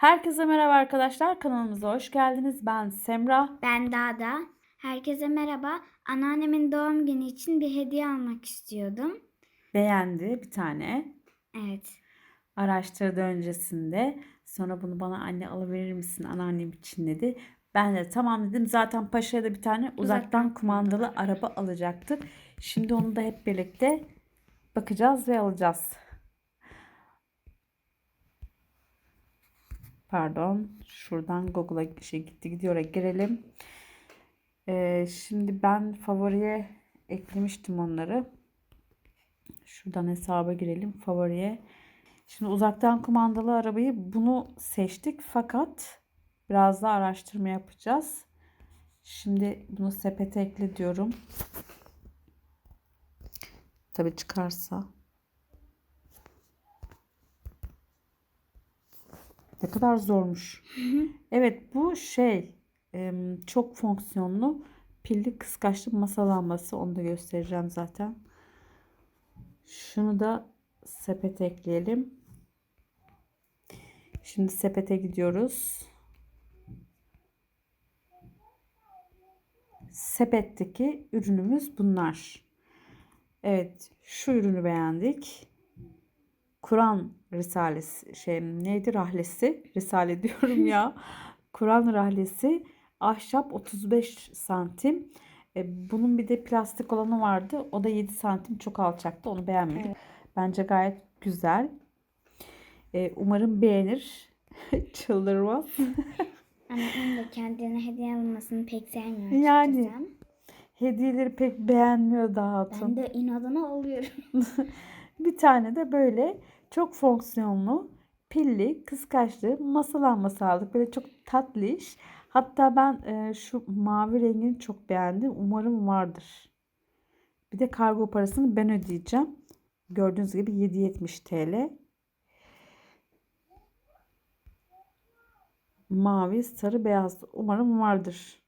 Herkese merhaba arkadaşlar. Kanalımıza hoş geldiniz. Ben Semra. Ben Dada. Herkese merhaba. Anneannemin doğum günü için bir hediye almak istiyordum. Beğendi bir tane. Evet. Araştırdı öncesinde. Sonra bunu bana anne alıverir misin anneannem için dedi. Ben de tamam dedim. Zaten Paşa'ya da bir tane uzaktan, Uzaktan kumandalı araba alacaktık. Şimdi onu da hep birlikte bakacağız ve alacağız. Pardon. Şuradan Google'a şey gitti gidiyor girelim. Ee, şimdi ben favoriye eklemiştim onları. Şuradan hesaba girelim favoriye. Şimdi uzaktan kumandalı arabayı bunu seçtik fakat biraz daha araştırma yapacağız. Şimdi bunu sepete ekle diyorum. Tabii çıkarsa. Ne kadar zormuş. Evet bu şey çok fonksiyonlu pilli kıskaçlı masa lambası. Onu da göstereceğim zaten. Şunu da sepete ekleyelim. Şimdi sepete gidiyoruz. Sepetteki ürünümüz bunlar. Evet, şu ürünü beğendik. Kur'an Risalesi şey neydi rahlesi? Risale diyorum ya. Kur'an rahlesi ahşap 35 santim. E, bunun bir de plastik olanı vardı. O da 7 santim çok alçaktı. Onu beğenmedim. Evet. Bence gayet güzel. E, umarım beğenir. Çıldırmaz. Anneannem de kendine hediye almasını pek sevmiyor Yani. Hediyeleri pek beğenmiyor daha hatun. Ben de inadına alıyorum. Bir tane de böyle çok fonksiyonlu, pilli, kıskaçlı masa lambası aldık. Böyle çok tatlış. Hatta ben e, şu mavi rengini çok beğendim. Umarım vardır. Bir de kargo parasını ben ödeyeceğim. Gördüğünüz gibi 7.70 TL. Mavi, sarı, beyaz. Umarım vardır.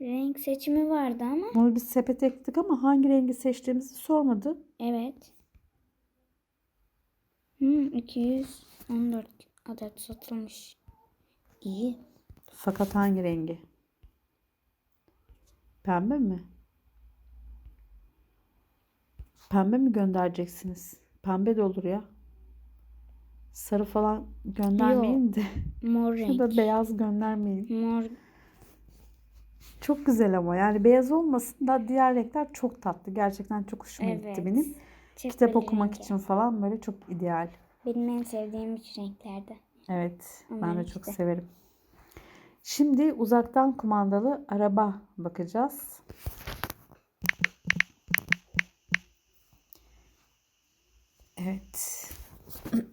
Renk seçimi vardı ama. Bunu biz sepete ekledik ama hangi rengi seçtiğimizi sormadı. Evet. Hmm, 214 adet satılmış. İyi. Fakat hangi rengi? Pembe mi? Pembe mi göndereceksiniz? Pembe de olur ya. Sarı falan göndermeyin de. Mor Ya renk. da beyaz göndermeyin. Mor. Çok güzel ama yani beyaz olmasın da diğer renkler çok tatlı. Gerçekten çok hoşuma gitti Evet. benim. Çok Kitap okumak rengi. için falan böyle çok ideal. Benim en sevdiğim üç renklerde. Evet, ben Onlar de çok işte. severim. Şimdi uzaktan kumandalı araba bakacağız. Evet.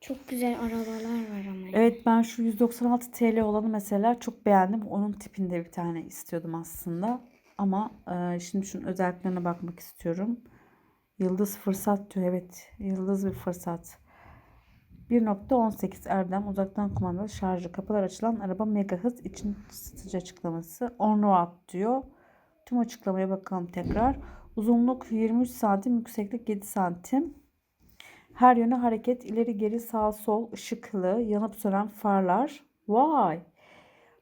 Çok güzel arabalar var ama. Evet ben şu 196 TL olanı mesela çok beğendim. Onun tipinde bir tane istiyordum aslında. Ama e, şimdi şunun özelliklerine bakmak istiyorum. Yıldız fırsat diyor. Evet, yıldız bir fırsat. 1.18 Erdem uzaktan kumandalı şarjı kapılar açılan araba mega hız için satıcı açıklaması 10 watt diyor. Tüm açıklamaya bakalım tekrar. Uzunluk 23 santim, yükseklik 7 santim. Her yöne hareket, ileri geri sağ sol, ışıklı, yanıp sönen farlar. Vay!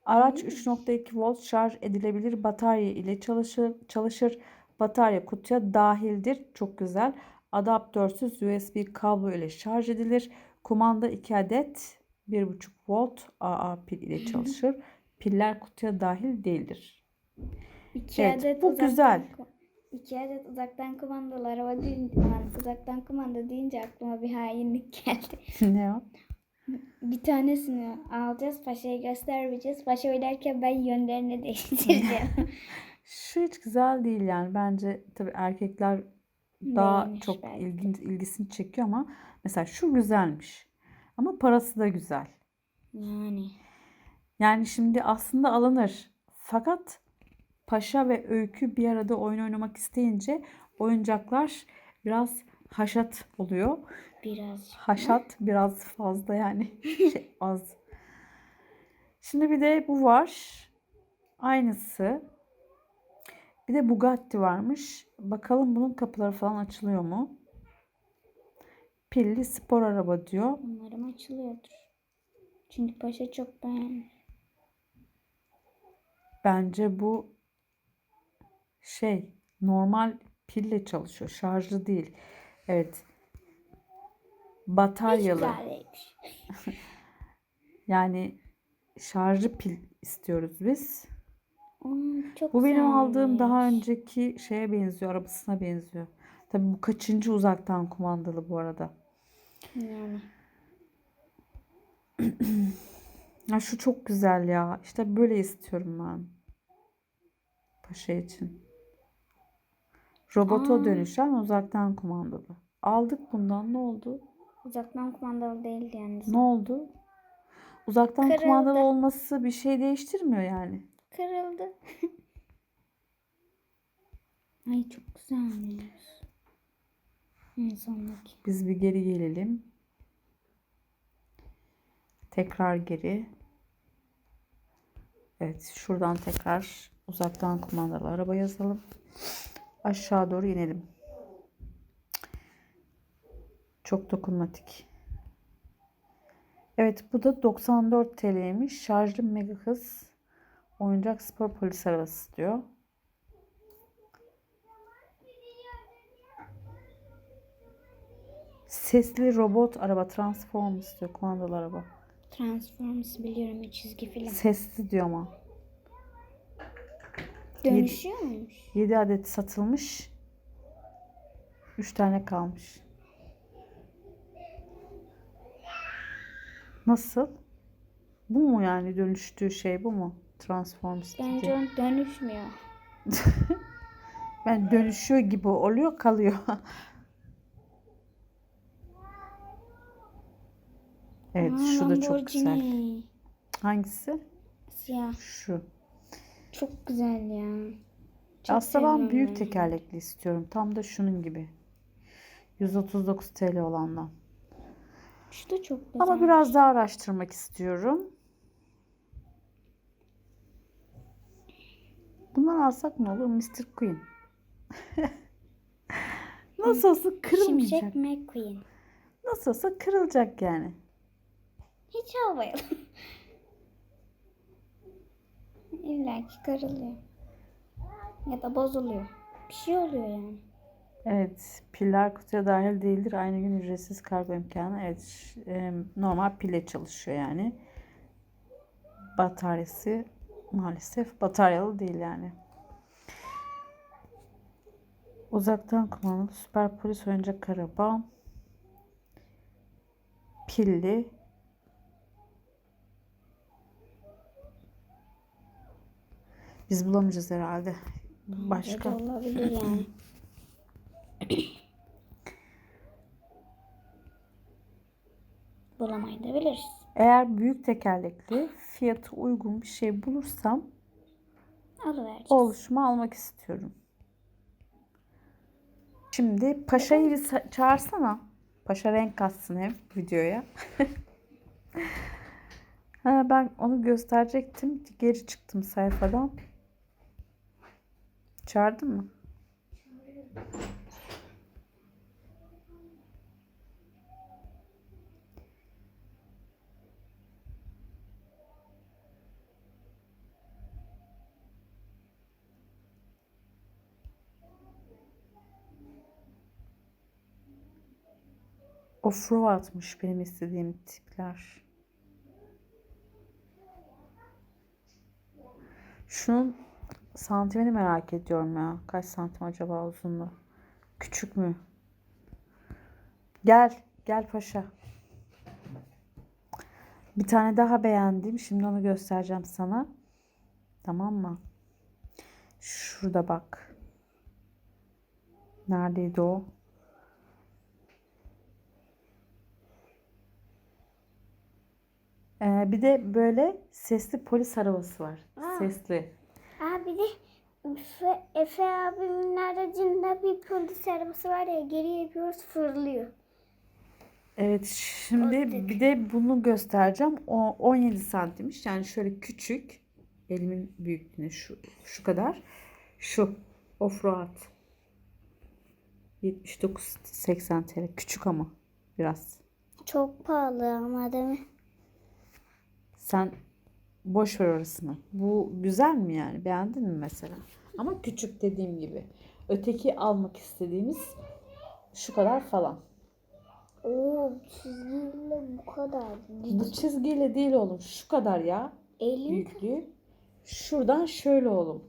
Araç 3.2 volt şarj edilebilir batarya ile çalışır. çalışır. Batarya kutuya dahildir. Çok güzel. Adaptörsüz USB kablo ile şarj edilir. Kumanda 2 adet 1.5 volt AA pil ile çalışır. Piller kutuya dahil değildir. İki Evet, adet bu uzaktan güzel. ku- İki adet uzaktan kumandalı araba deyince, uzaktan kumanda deyince aklıma bir hainlik geldi. ne o? Bir tanesini alacağız, paşaya göstermeyeceğiz. Paşa oynarken ben yönlerini değiştireceğim. Şu hiç güzel değil yani. Bence tabii erkekler daha Beğenmiş çok belki. ilgin, ilgisini çekiyor ama mesela şu güzelmiş. Ama parası da güzel. yani. Yani şimdi aslında alınır. Fakat Paşa ve Öykü bir arada oyun oynamak isteyince oyuncaklar biraz haşat oluyor. Biraz. Haşat biraz fazla yani şey az. Şimdi bir de bu var. Aynısı. Bir de Bugatti varmış. Bakalım bunun kapıları falan açılıyor mu? Pilli spor araba diyor. Umarım açılıyordur. Çünkü paşa çok beğenmiş. Bence bu şey normal pille çalışıyor. Şarjlı değil. Evet. Bataryalı. Yani şarjlı pil istiyoruz biz. Hmm, çok Bu benim aldığım daha güzelmiş. önceki şeye benziyor, arabasına benziyor. Tabii bu kaçıncı uzaktan kumandalı bu arada. Yani. Ya şu çok güzel ya. İşte böyle istiyorum ben. Paşa için. Robota Aa. dönüşen uzaktan kumandalı. Aldık bundan ne oldu? Uzaktan kumandalı değildi yalnız. Ne oldu? Uzaktan Kırıldı. kumandalı olması bir şey değiştirmiyor yani. Kırıldı. Ay çok güzelmiş. En sondaki. Biz bir geri gelelim. Tekrar geri. Evet, şuradan tekrar uzaktan kumandalı araba yazalım. Aşağı doğru inelim. Çok dokunmatik. Evet, bu da 94 TL'ymiş. Şarjlı mega hız oyuncak spor polis arabası diyor. Sesli robot araba Transformers diyor kumandalı araba. Transformers biliyorum bir çizgi film. Sesli diyor ama. Dönüşüyor muymuş? 7 adet satılmış. 3 tane kalmış. Nasıl? Bu mu yani dönüştüğü şey bu mu? Transformers Bence dediği. o dönüşmüyor. Ben dönüşüyor gibi oluyor kalıyor. evet Aa, şu da çok güzel. Hangisi? Siyah. Şu. Çok güzel ya. Çok Aslında ben büyük ben. tekerlekli istiyorum. Tam da şunun gibi. 139 TL olandan. Şu da çok güzel. Ama biraz daha araştırmak istiyorum. Bundan alsak ne olur? Mr. Queen. Nasıl olsa kırılmayacak. Şimşek McQueen. Nasıl olsa kırılacak yani. Hiç almayalım. İlla ki kırılıyor. Ya da bozuluyor. Bir şey oluyor yani. Evet, piller kutuya dahil değildir. Aynı gün ücretsiz kargo imkanı. Evet, e, normal pille çalışıyor yani. Bataryası maalesef bataryalı değil yani. Uzaktan kumandalı süper polis oyuncak araba. Pilli. Biz bulamayacağız herhalde. Başka. Olabilir yani. Bulamayabiliriz. Eğer büyük tekerlekli fiyatı uygun bir şey bulursam Alıvereceğiz. oluşumu almak istiyorum. Şimdi Paşa'yı çağırsana. Paşa renk katsın hem videoya. ha, ben onu gösterecektim. Geri çıktım sayfadan. Çağırdın mı? Offroad atmış benim istediğim tipler. Şunun santimini merak ediyorum ya. Kaç santim acaba uzunluğu? Küçük mü? Gel. Gel paşa. Bir tane daha beğendim. Şimdi onu göstereceğim sana. Tamam mı? Şurada bak. Neredeydi o? Ee, bir de böyle sesli polis arabası var. Aa. Sesli. Abi de Efe, Efe abimin aracında bir polis arabası var ya geri yapıyoruz fırlıyor. Evet şimdi bir de bunu göstereceğim. O 17 santimmiş. Yani şöyle küçük. Elimin büyüklüğüne şu şu kadar. Şu offroad. 79.80 TL. Küçük ama biraz. Çok pahalı ama değil mi? Sen boş ver orasını. Bu güzel mi yani? Beğendin mi mesela? Ama küçük dediğim gibi. Öteki almak istediğimiz şu kadar falan. Oo çizgiyle bu kadar. Bu çizgiyle değil oğlum. Şu kadar ya. Elin Büyüklüğü. Şuradan şöyle oğlum.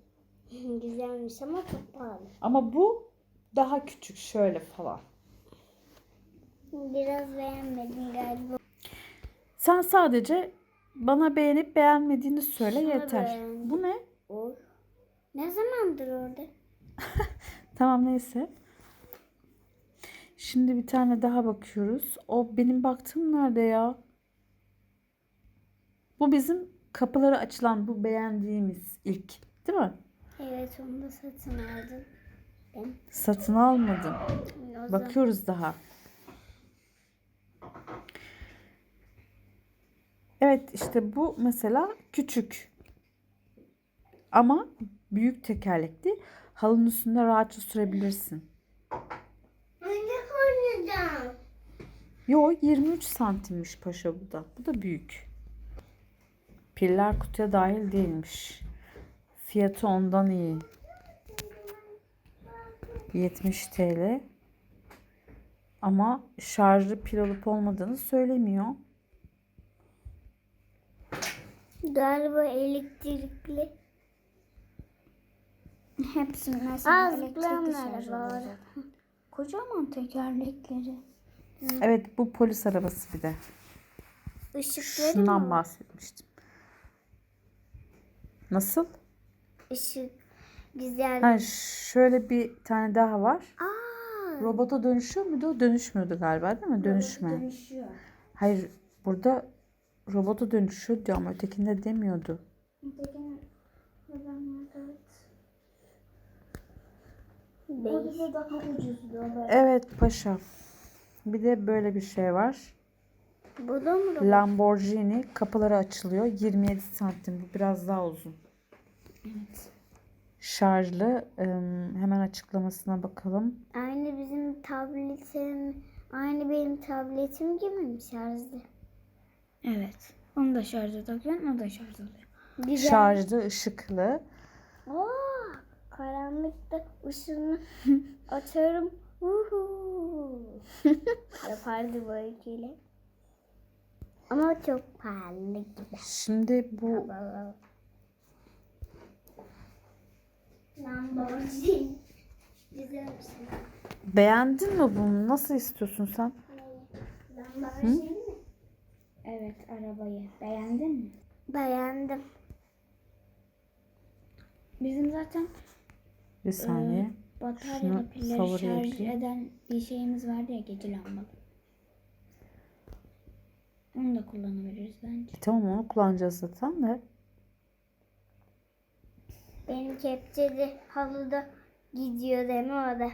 güzelmiş ama çok pahalı. Ama bu daha küçük şöyle falan. Biraz beğenmedim galiba. Sen sadece bana beğenip beğenmediğini söyle Şunu yeter. beğendim. Bu ne? O. Ne zamandır orada? Tamam neyse. Şimdi bir tane daha bakıyoruz. O benim baktığım nerede ya? Bu bizim kapıları açılan bu beğendiğimiz ilk. Değil mi? Evet onu da satın aldım. Ben. Satın almadım. O zaman- Bakıyoruz daha. Evet işte bu mesela küçük. Ama büyük tekerlekli. Halının üstünde rahatça sürebilirsin. Oyuncak oynayacağım. Yo 23 santimmiş paşa bu da. Bu da büyük. Piller kutuya dahil değilmiş. Fiyatı ondan iyi. 70 TL. Ama şarjlı pil olup olmadığını söylemiyor. Galiba elektrikli. Hepsi mesela Aa, elektrikli zıplayanlar şarj var. oluyor zaten. Kocaman tekerlekleri. Evet bu polis arabası bir de. Işıkları Şundan mı? bahsetmiştim. Nasıl? Işık güzel. Ha, şöyle bir tane daha var. Aa, Robota dönüşüyor muydu? O dönüşmüyordu galiba değil mi? Dönüşme. Dönüşüyor. Hayır burada robota dönüşüyor diyor ama ötekinde demiyordu. Evet. daha paşa. Bir de böyle bir şey var. Bu da mı robot? Lamborghini kapıları açılıyor. 27 santim. Bu biraz daha uzun. Evet. Şarjlı. Hemen açıklamasına bakalım. Aynı bizim tabletim, aynı benim tabletim gibi mi şarjlı? Evet. Onu da şarja takıyorsun, o da şarj oluyor. Güzel. Şarjlı, ışıklı. Oo, karanlıkta ışığını açarım. Uhu. Yapardı böyle. Ama çok pahalı gibi. Şimdi bu Lamborghini. Güzelmiş. beğendin mi bunu? Nasıl istiyorsun sen? Lamborghini mi? Evet, arabayı. Beğendin mi? Beğendim. Bizim zaten Bir saniye. bataryalı Şunu pilleri favori şarj yapayım. eden bir şeyimiz vardı ya gece lambalı. Onu da kullanabiliriz bence. E, tamam onu kullanacağız zaten de. Benim kepçeli halıda gidiyor değil mi o da?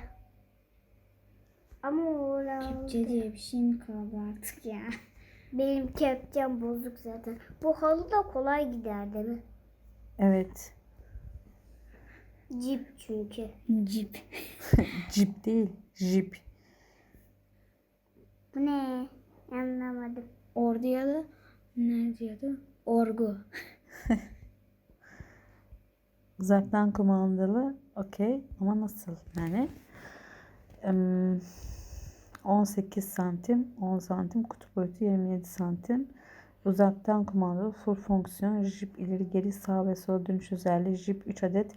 Ama oran... Kepçe diye bir şey mi kaldı artık ya? Benim kepçem bozuk zaten. Bu halı da kolay gider değil mi? Evet. Cip çünkü. Cip. Jeep değil. Jeep. Bu ne? Anlamadım. Orduya da ne diyordu? Orgu. Uzaktan kumandalı. Okey. Ama nasıl? Yani em, 18 santim, 10 santim, kutu boyutu 27 santim. Uzaktan kumandalı full fonksiyon Jeep ileri geri sağ ve sola dönüş özelliği Jeep 3 adet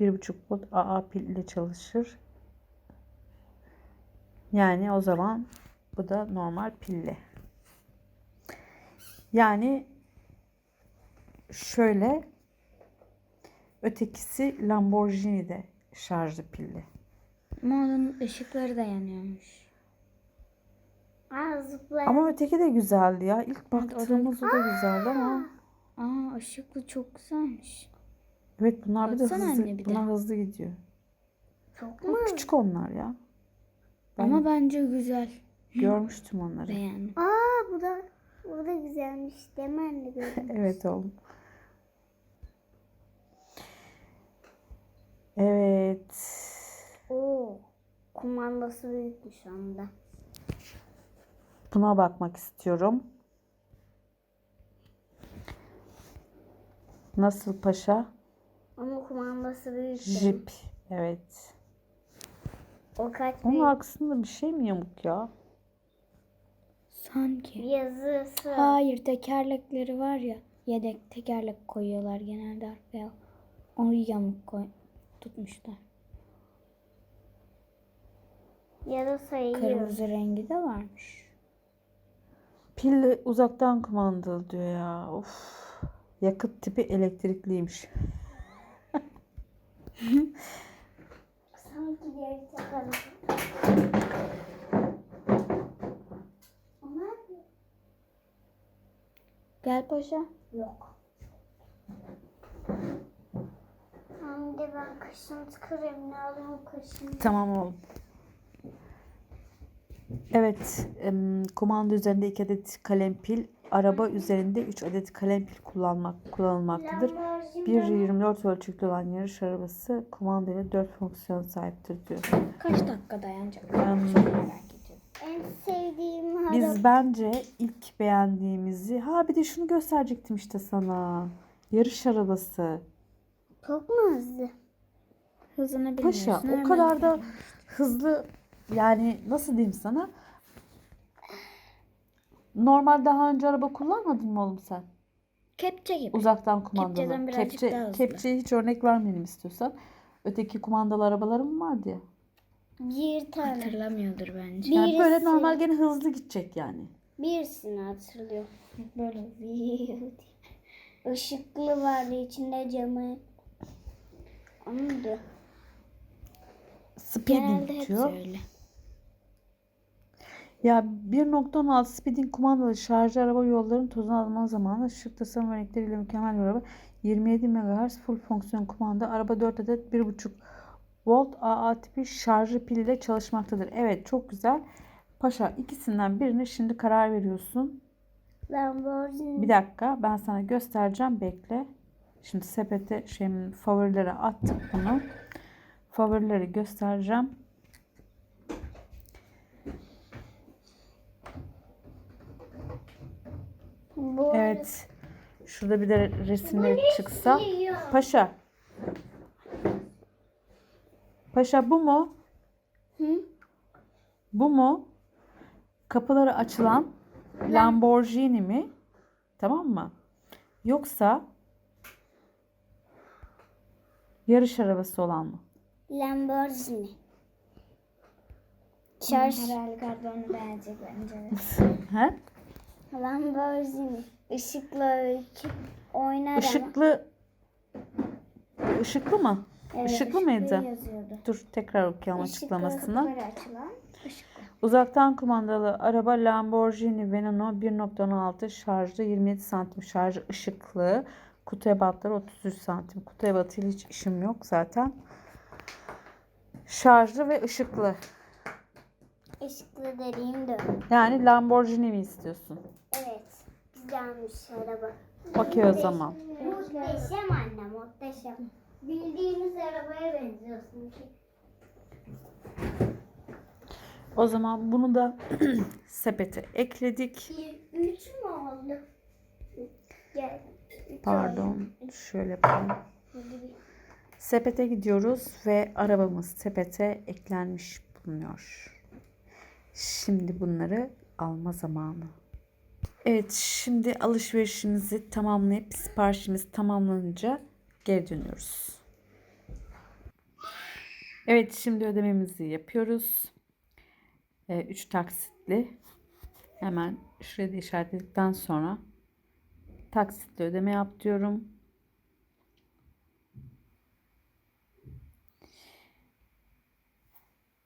1.5 volt AA pil ile çalışır. Yani o zaman bu da normal pilli. Yani şöyle ötekisi Lamborghini'de şarjlı pilli. Ama onun ışıkları da yanıyormuş. Aa zıplay. Ama öteki de güzeldi ya. İlk Evet, o da- baktığımız o da güzeldi ama Aa ışıklı çok güzelmiş. evet bunlar bir de Baksana hızlı, anne bir de. bunlar hızlı gidiyor. Çok Ama mu? küçük onlar ya. Ben Ama bence güzel. görmüştüm onları. Beğendim. Aa bu da bu da güzelmiş. Anne? gördün? Evet oğlum. Evet. Oo. Kumandası büyükmüş onda. Buna bakmak istiyorum. Nasıl paşa? Ama kumandası büyük. Jip. Evet. O kaç Onun büyük? arkasında bir şey mi yamuk ya? Sanki. Yazısı. Hayır tekerlekleri var ya. Yedek tekerlek koyuyorlar genelde arkaya. Onu yamuk koy tutmuşlar. Ya da sayıyor. Kırmızı rengi de varmış. Pille uzaktan kumandalı diyor ya. Of. Yakıt tipi elektrikliymiş. Sanki geri takalım. Ama Gel paşa. yok. De ben kaşıntı kremini alayım kaşıntı. Tamam oğlum. Evet, kumanda üzerinde 2 adet kalem pil, araba üzerinde 3 adet kalem pil kullanmak kullanılmaktadır. 1.24 ölçekli olan yarış arabası kumanda ile 4 fonksiyon sahiptir diyor. Kaç dakika dayanacak? Em, Çok merak ediyorum. En sevdiğim araba. biz bence ilk beğendiğimizi, ha bir de şunu gösterecektim işte sana. Yarış arabası. Çok mu hızlı? Hızını bilmiyorsun. Paşa o kadar da hızlı yani nasıl diyeyim sana? Normal daha önce araba kullanmadın mı oğlum sen? Kepçe gibi. Uzaktan kumandalı. Kepçeden birazcık Kepçe, daha hızlı. kepçeye hiç örnek vermeyelim istiyorsan. Öteki kumandalı arabalarım vardı ya. Bir tane. Hatırlamıyordur bence. Bir- Yani böyle Birisi- normal gene hızlı gidecek yani. Birisini hatırlıyorum. Böyle ışıklı vardı içinde camı. Onu da. Speeding Genelde hep diyor. öyle. Ya 1.16 speeding kumandalı şarjlı araba yolların tozunu alma zamanı ışık tasarım örnekleriyle mükemmel bir araba. 27 MHz full fonksiyon kumanda. Araba 4 adet 1.5 volt AA tipi şarjlı pil ile çalışmaktadır. Evet çok güzel. Paşa ikisinden birini şimdi karar veriyorsun. Lamborghini. Bir dakika ben sana göstereceğim bekle. Şimdi sepete şey favorilere attık bunu. Favorileri göstereceğim. Bu Evet. Şurada bir de resimleri çıksa. Paşa. Paşa bu mu? Hı? Bu mu? Kapıları açılan Lamborghini mi? Tamam mı? Yoksa yarış arabası olan mı? Lamborghini. Şarj. Herhalde galiba onu beğenecek bence. He? Lamborghini. Işıklı iki oynar. Işıklı Işıklı mı? Evet, Işıklı mıydı? yazıyordu. Dur tekrar okuyalım Işıklı açıklamasını. Açılan. Uzaktan kumandalı araba Lamborghini Veneno 1.16 şarjlı 27 santim şarjı ışıklı. Kutu ebatları 33 santim. Kutu ebatıyla hiç işim yok zaten. Şarjlı ve ışıklı. Işıklı dediğim de. Yani Lamborghini mi istiyorsun? Evet. Güzelmiş araba. Okey o zaman. Muhteşem anne muhteşem. Bildiğimiz arabaya benziyorsun ki. O zaman bunu da sepete ekledik. Bir, üç mü oldu? Gel. Pardon. Şöyle yapalım. Sepete gidiyoruz ve arabamız sepete eklenmiş bulunuyor. Şimdi bunları alma zamanı. Evet, şimdi alışverişimizi tamamlayıp siparişimiz tamamlanınca geri dönüyoruz. Evet, şimdi ödememizi yapıyoruz. 3 taksitli. Hemen şuraya da işaretledikten sonra taksitli ödeme yap diyorum.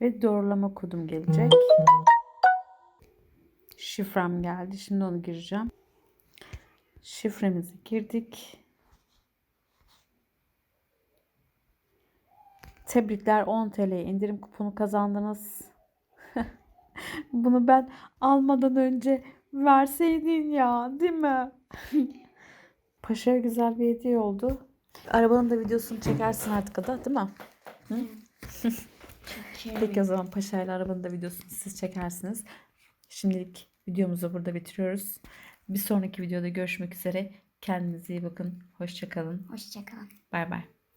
Ve doğrulama kodum gelecek. Şifrem geldi. Şimdi onu gireceğim. Şifremizi girdik. Tebrikler 10 TL indirim kuponu kazandınız. Bunu ben almadan önce verseydin ya, değil mi? Paşa'ya güzel bir hediye oldu. Arabanın da videosunu çekersin artık da, değil mi? Hı? Peki o zaman Paşa ile arabanın da videosunu siz çekersiniz. Şimdilik videomuzu burada bitiriyoruz. Bir sonraki videoda görüşmek üzere. Kendinize iyi bakın. Hoşçakalın. Hoşçakalın. Bay bay.